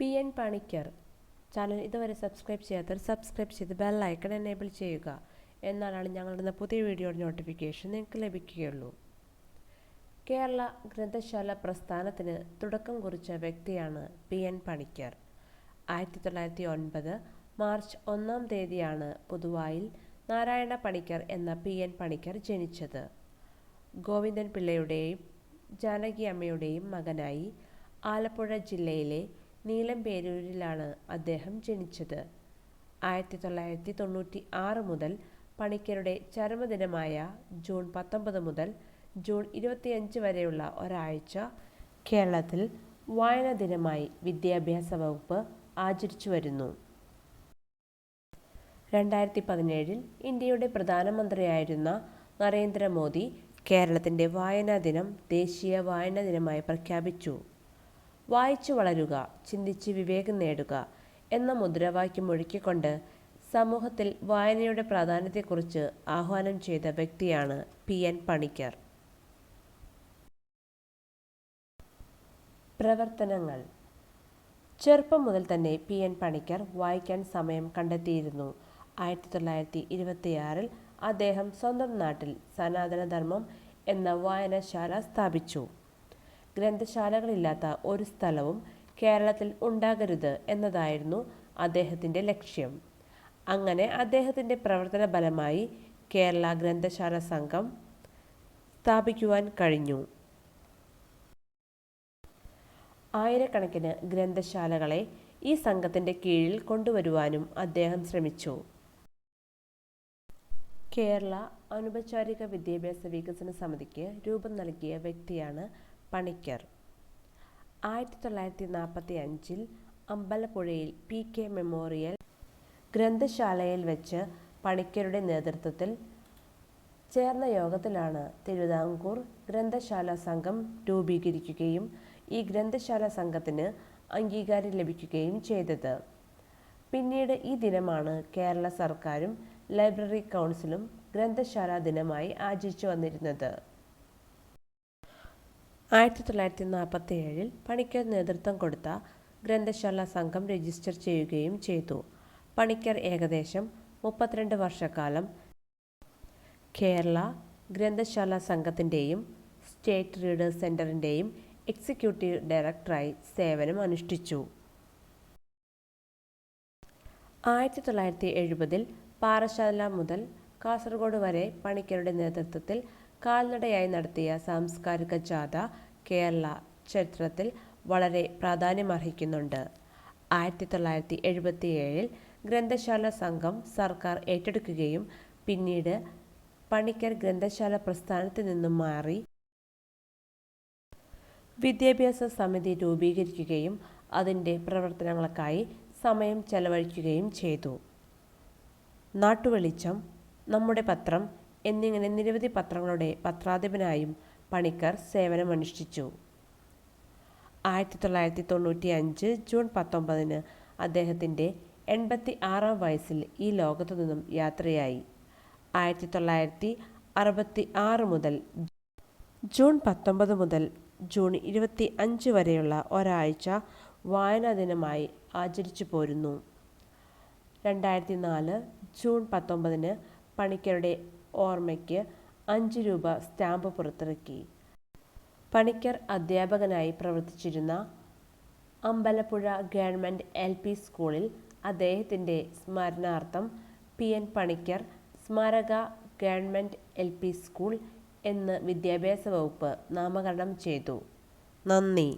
P N Panicker. Channel ഇതുവരെ subscribe ചെയ്യാത്തവർ subscribe ചെയ്ത് ബെല്ലൈക്കൺ എനേബിൾ ചെയ്യുക. എന്നാലാണ് ഞങ്ങളുടെ പുതിയ വീഡിയോയുടെ നോട്ടിഫിക്കേഷൻ നിങ്ങൾക്ക് ലഭിക്കുകയുള്ളൂ. കേരള ഗ്രന്ഥശാല പ്രസ്ഥാനത്തിന് തുടക്കം കുറിച്ച വ്യക്തിയാണ് പി എൻ പണിക്കർ. ആയിരത്തി തൊള്ളായിരത്തി ഒൻപത് മാർച്ച് ഒന്നാം തീയതിയാണ് പുതുവായിൽ നാരായണ പണിക്കർ എന്ന പി എൻ പണിക്കർ ജനിച്ചത്. ഗോവിന്ദൻ പിള്ളയുടെയും ജാനകി അമ്മയുടെയും മകനായി ആലപ്പുഴ ജില്ലയിലെ നീലംപേരൂരിലാണ് അദ്ദേഹം ജനിച്ചത്. ആയിരത്തി തൊള്ളായിരത്തി തൊണ്ണൂറ്റി ആറ് മുതൽ പണിക്കരുടെ ചരമദിനമായ ജൂൺ പത്തൊമ്പത് മുതൽ ജൂൺ ഇരുപത്തിയഞ്ച് വരെയുള്ള ഒരാഴ്ച കേരളത്തിൽ വായനാ ദിനമായി വിദ്യാഭ്യാസ വകുപ്പ് ആചരിച്ചു വരുന്നു. രണ്ടായിരത്തി പതിനേഴിൽ ഇന്ത്യയുടെ പ്രധാനമന്ത്രിയായിരുന്ന നരേന്ദ്രമോദി കേരളത്തിന്റെ വായനാ ദിനം ദേശീയ വായനാ ദിനമായി പ്രഖ്യാപിച്ചു. വായിച്ചു വളരുക ചിന്തിച്ച് വിവേകം നേടുക എന്ന മുദ്രാവാക്യം ഒഴുക്കിക്കൊണ്ട് സമൂഹത്തിൽ വായനയുടെ പ്രാധാന്യത്തെക്കുറിച്ച് ആഹ്വാനം ചെയ്ത വ്യക്തിയാണ് പി. എൻ. പണിക്കർ. പ്രവർത്തനങ്ങൾ. ചെറുപ്പം മുതൽ തന്നെ പി. എൻ. പണിക്കർ വായിക്കാൻ സമയം കണ്ടെത്തിയിരുന്നു. ആയിരത്തി തൊള്ളായിരത്തി ഇരുപത്തിയാറിൽ അദ്ദേഹം സ്വന്തം നാട്ടിൽ സനാതനധർമ്മം എന്ന വായനശാല സ്ഥാപിച്ചു. ഗ്രന്ഥശാലകളില്ലാത്ത ഒരു സ്ഥലവും കേരളത്തിൽ ഉണ്ടാകരുത് എന്നതായിരുന്നു അദ്ദേഹത്തിന്റെ ലക്ഷ്യം. അങ്ങനെ അദ്ദേഹത്തിന്റെ പ്രവർത്തന ഫലമായി കേരള ഗ്രന്ഥശാല സംഘം സ്ഥാപിക്കുവാൻ കഴിഞ്ഞു. ആയിരക്കണക്കിന് ഗ്രന്ഥശാലകളെ ഈ സംഘത്തിന്റെ കീഴിൽ കൊണ്ടുവരുവാനും അദ്ദേഹം ശ്രമിച്ചു. കേരള അനൗപചാരിക വിദ്യാഭ്യാസ വികസന സമിതിക്ക് രൂപം നൽകിയ വ്യക്തിയാണ് പണിക്കർ. ആയിരത്തി തൊള്ളായിരത്തി നാൽപ്പത്തി അഞ്ചിൽ അമ്പലപ്പുഴയിൽ പി കെ മെമ്മോറിയൽ ഗ്രന്ഥശാലയിൽ വെച്ച് പണിക്കരുടെ നേതൃത്വത്തിൽ ചേർന്ന യോഗത്തിലാണ് തിരുവിതാംകൂർ ഗ്രന്ഥശാല സംഘം രൂപീകരിക്കുകയും ഈ ഗ്രന്ഥശാല സംഘത്തിന് അംഗീകാരം ലഭിക്കുകയും ചെയ്തത്. പിന്നീട് ഈ ദിനമാണ് കേരള സർക്കാരും ലൈബ്രറി കൗൺസിലും ഗ്രന്ഥശാല ദിനമായി ആചരിച്ചു വന്നിരുന്നത്. ആയിരത്തി തൊള്ളായിരത്തി നാൽപ്പത്തി ഏഴിൽ പണിക്കർ നേതൃത്വം കൊടുത്ത ഗ്രന്ഥശാല സംഘം രജിസ്റ്റർ ചെയ്യുകയും ചെയ്തു. പണിക്കർ ഏകദേശം മുപ്പത്തിരണ്ട് വർഷക്കാലം കേരള ഗ്രന്ഥശാല സംഘത്തിന്റെയും സ്റ്റേറ്റ് റീഡേഴ്സ് സെന്ററിന്റെയും എക്സിക്യൂട്ടീവ് ഡയറക്ടറായി സേവനം അനുഷ്ഠിച്ചു. ആയിരത്തി തൊള്ളായിരത്തി എഴുപതിൽ പാറശാല മുതൽ കാസർഗോഡ് വരെ പണിക്കരുടെ നേതൃത്വത്തിൽ കാൽനടയായി നടത്തിയ സാംസ്കാരിക ജാഥ കേരള ചരിത്രത്തിൽ വളരെ പ്രാധാന്യമർഹിക്കുന്നുണ്ട്. ആയിരത്തി തൊള്ളായിരത്തി എഴുപത്തിയേഴിൽ ഗ്രന്ഥശാല സംഘം സർക്കാർ ഏറ്റെടുക്കുകയും പിന്നീട് പണിക്കർ ഗ്രന്ഥശാല പ്രസ്ഥാനത്തിൽ നിന്നും മാറി വിദ്യാഭ്യാസ സമിതി രൂപീകരിക്കുകയും അതിന്റെ പ്രവർത്തനങ്ങൾക്കായി സമയം ചെലവഴിക്കുകയും ചെയ്തു. നാട്ടുവെളിച്ചം നമ്മുടെ പത്രം എന്നിങ്ങനെ നിരവധി പത്രങ്ങളുടെ പത്രാധിപനായും പണിക്കർ സേവനമനുഷ്ഠിച്ചു. ആയിരത്തി തൊള്ളായിരത്തി തൊണ്ണൂറ്റി അഞ്ച് ജൂൺ പത്തൊമ്പതിന് അദ്ദേഹത്തിന്റെ എൺപത്തി ആറാം വയസ്സിൽ ഈ ലോകത്തു നിന്നും യാത്രയായി. ആയിരത്തി തൊള്ളായിരത്തി അറുപത്തി ആറ് മുതൽ ജൂൺ പത്തൊമ്പത് മുതൽ ജൂൺ ഇരുപത്തി അഞ്ച് വരെയുള്ള ഒരാഴ്ച വായനാ ദിനമായി ആചരിച്ചു പോരുന്നു. രണ്ടായിരത്തി നാല് ജൂൺ പത്തൊമ്പതിന് പണിക്കരുടെ ഓർമ്മയ്ക്ക് അഞ്ച് രൂപ സ്റ്റാമ്പ് പുറത്തിറക്കി. പണിക്കർ അധ്യാപകനായി പ്രവർത്തിച്ചിരുന്ന അമ്പലപ്പുഴ ഗവൺമെന്റ് എൽ പി സ്കൂളിൽ അദ്ദേഹത്തിന്റെ സ്മരണാർത്ഥം പി എൻ പണിക്കർ സ്മാരക ഗവൺമെന്റ് എൽ പി സ്കൂൾ എന്ന് വിദ്യാഭ്യാസ വകുപ്പ് നാമകരണം ചെയ്തു. നന്ദി.